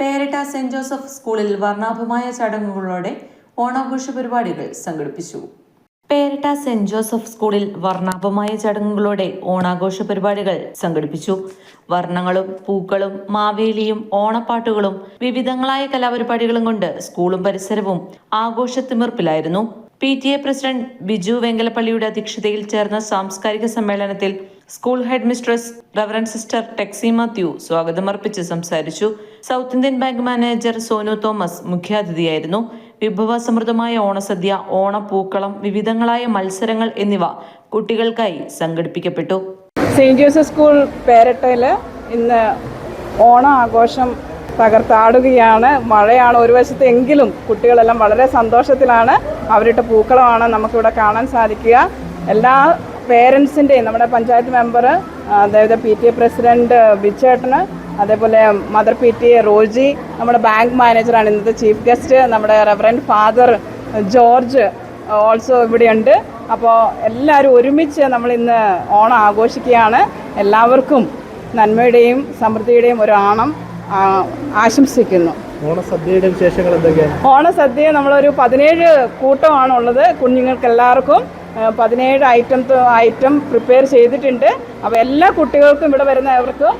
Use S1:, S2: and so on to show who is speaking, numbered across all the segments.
S1: Peratta saint Joseph സ്കൂളിൽ വർണാഭമായ ചടങ്ങുകളോടെ ഓണാഘോഷ പരിപാടികൾ സംഘടിപ്പിച്ചു. പേരട്ട സെന്റ് ജോസഫ് സ്കൂളിൽ വർണാഭമായ ചടങ്ങുകളോടെ ഓണാഘോഷ പരിപാടികൾ സംഘടിപ്പിച്ചു. വർണങ്ങളും പൂക്കളും മാവേലിയും ഓണപ്പാട്ടുകളും വിവിധങ്ങളായ കലാപരിപാടികളും കൊണ്ട് സ്കൂളും പരിസരവും ആഘോഷത്തിമിർപ്പിലായിരുന്നു. P T A president Biju വെങ്കലപ്പള്ളിയുടെ അധ്യക്ഷതയിൽ ചേർന്ന സാംസ്കാരിക സമ്മേളനത്തിൽ school headmistress reverend sister Texy Mathew സ്വാഗതമർപ്പിച്ച് സംസാരിച്ചു. South Indian bank manager Sonu Thomas മുഖ്യാതിഥിയായിരുന്നു. വിഭവസമൃദ്ധമായ ഓണസദ്യ ഓണപ്പൂക്കളം വിവിധങ്ങളായ മത്സരങ്ങൾ എന്നിവ കുട്ടികൾക്കായി സംഘടിപ്പിക്കപ്പെട്ടു.
S2: സെയിന്റ് ജോസഫ് സ്കൂൾ പേരട്ടയിൽ ഇന്ന് ഓണം ആഘോഷം തകർത്താടുകയാണ്. മഴയാണ് ഒരു വശത്ത് എങ്കിലും കുട്ടികളെല്ലാം വളരെ സന്തോഷത്തിലാണ്. അവരുടെ പൂക്കളമാണ് നമുക്കിവിടെ കാണാൻ സാധിക്കുക. എല്ലാ പേരൻസിന്റെയും നമ്മുടെ പഞ്ചായത്ത് മെമ്പർ അതായത് പി ടി എ പ്രസിഡന്റ് ബിച്ചേട്ടന് അതേപോലെ mother P T A Roji നമ്മുടെ ബാങ്ക് മാനേജറാണ് ഇന്നത്തെ ചീഫ് ഗസ്റ്റ് നമ്മുടെ റെവറന്റ് ഫാദർ ജോർജ് ഓൾസോ ഇവിടെയുണ്ട്. അപ്പോൾ എല്ലാവരും ഒരുമിച്ച് നമ്മൾ ഇന്ന് ഓണം ആഘോഷിക്കുകയാണ്. എല്ലാവർക്കും നന്മയുടെയും സമൃദ്ധിയുടെയും ഒരു ഓണം ആശംസിക്കുന്നു.
S3: ഓണസദ്യയുടെ വിശേഷങ്ങൾ എന്തൊക്കെയാണ്?
S2: ഓണസദ്യ നമ്മളൊരു പതിനേഴ് കൂട്ടമാണ് ഉള്ളത്. കുഞ്ഞുങ്ങൾക്ക് എല്ലാവർക്കും പതിനേഴ് ഐറ്റം ഐറ്റം പ്രിപ്പയർ ചെയ്തിട്ടുണ്ട്. അപ്പോൾ എല്ലാ കുട്ടികൾക്കും ഇവിടെ വരുന്നവർക്കും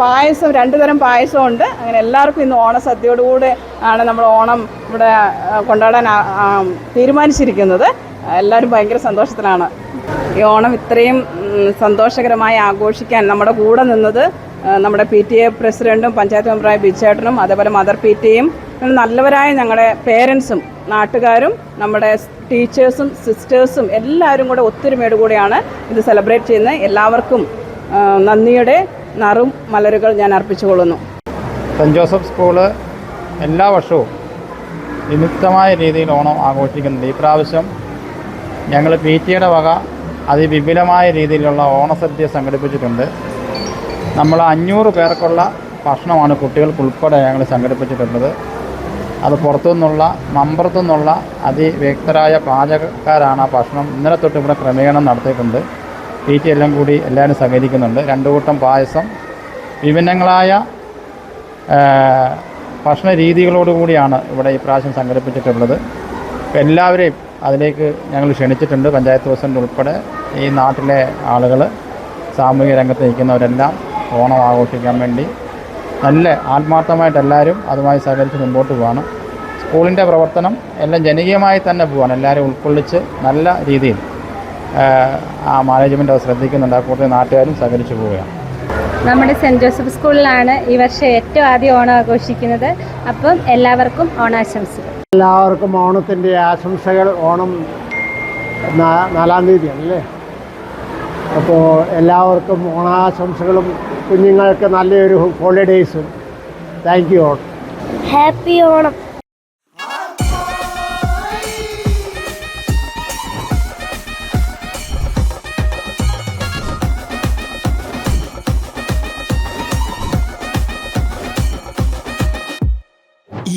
S2: പായസം രണ്ട് തരം പായസം ഉണ്ട്. അങ്ങനെ എല്ലാവർക്കും ഇന്ന് ഓണസദ്യയോടുകൂടെ ആണ് നമ്മൾ ഓണം ഇവിടെ കൊണ്ടാടാൻ തീരുമാനിച്ചിരിക്കുന്നത്. എല്ലാവരും ഭയങ്കര സന്തോഷത്തിലാണ്. ഈ ഓണം ഇത്രയും സന്തോഷകരമായി ആഘോഷിക്കാൻ നമ്മുടെ കൂടെ നിന്നത് നമ്മുടെ പി ടി എ പ്രസിഡന്റും പഞ്ചായത്ത് മെമ്പറായ ബിച്ചേട്ടനും അതേപോലെ മദർ പി ടിയും നല്ലവരായ ഞങ്ങളുടെ പേരൻസും നാട്ടുകാരും നമ്മുടെ ടീച്ചേഴ്സും സിസ്റ്റേഴ്സും എല്ലാവരും കൂടെ ഒത്തൊരുമയോട് കൂടിയാണ് ഇത് സെലിബ്രേറ്റ് ചെയ്യുന്നത്. എല്ലാവർക്കും നന്ദിയുടെ നറും മലരുകൾ ഞാൻ അർപ്പിച്ചു
S3: കൊള്ളുന്നു. സെന്റ് ജോസഫ് സ്കൂൾ എല്ലാ വർഷവും വിമുക്തമായ രീതിയിൽ ഓണം ആഘോഷിക്കുന്നുണ്ട്. ഈ പ്രാവശ്യം ഞങ്ങൾ പി ടിയുടെ വക അതിവിപുലമായ രീതിയിലുള്ള ഓണസദ്യ സംഘടിപ്പിച്ചിട്ടുണ്ട്. നമ്മൾ അഞ്ഞൂറ് പേർക്കുള്ള ഭക്ഷണമാണ് കുട്ടികൾക്ക് ഉൾപ്പെടെ ഞങ്ങൾ സംഘടിപ്പിച്ചിട്ടുള്ളത്. അത് പുറത്തുനിന്നുള്ള മമ്പുറത്തു നിന്നുള്ള അതിവ്യക്തരായ പാചകക്കാരാണ് ആ ഭക്ഷണം ഇന്നലെ തൊട്ട് ഇവിടെ ക്രമീകരണം നടത്തിയിട്ടുണ്ട്. എല്ലാം കൂടി എല്ലാവരും സഹകരിക്കുന്നുണ്ട്. രണ്ടു കൂട്ടം പായസം വിഭിന്നങ്ങളായ ഭക്ഷണ രീതികളോടുകൂടിയാണ് ഇവിടെ ഈ പ്രാവശ്യം സംഘടിപ്പിച്ചിട്ടുള്ളത്. എല്ലാവരെയും അതിലേക്ക് ഞങ്ങൾ ക്ഷണിച്ചിട്ടുണ്ട്. പഞ്ചായത്ത് പ്രസിഡന്റ് ഉൾപ്പെടെ ഈ നാട്ടിലെ ആളുകൾ സാമൂഹിക രംഗത്ത് നിൽക്കുന്നവരെല്ലാം ഓണം ആഘോഷിക്കാൻ വേണ്ടി നല്ല ആത്മാർത്ഥമായിട്ട് എല്ലാവരും അതുമായി സഹകരിച്ച് മുമ്പോട്ട് പോവാണ്. സ്കൂളിന്റെ പ്രവർത്തനം എല്ലാം ജനകീയമായി തന്നെ പോവാണ്. എല്ലാവരും ഉൾക്കൊള്ളിച്ച് നല്ല രീതിയിൽ ആ, മാനേജ്മെന്റ് അത് ശ്രദ്ധിക്കുന്നുണ്ട്. ആ കൂട്ടത്തിൽ നാട്ടുകാരും സഹകരിച്ചു പോവുകയാണ്.
S4: നമ്മുടെ സെന്റ് ജോസഫ് സ്കൂളിലാണ് ഈ വർഷം ഏറ്റവും ആദ്യം ഓണം ആഘോഷിക്കുന്നത്. അപ്പം എല്ലാവർക്കും ഓണാശംസകൾ.
S5: എല്ലാവർക്കും ഓണത്തിന്റെ ആശംസകൾ. ഓണം നാലാം നാലാം തീയതിയാണല്ലേ അപ്പോൾ എല്ലാവർക്കും ഓണാശംസകളും. കുഞ്ഞുങ്ങൾക്ക് നല്ലൊരു ഹോളിഡേയ്സും thank you all
S6: happy Onam.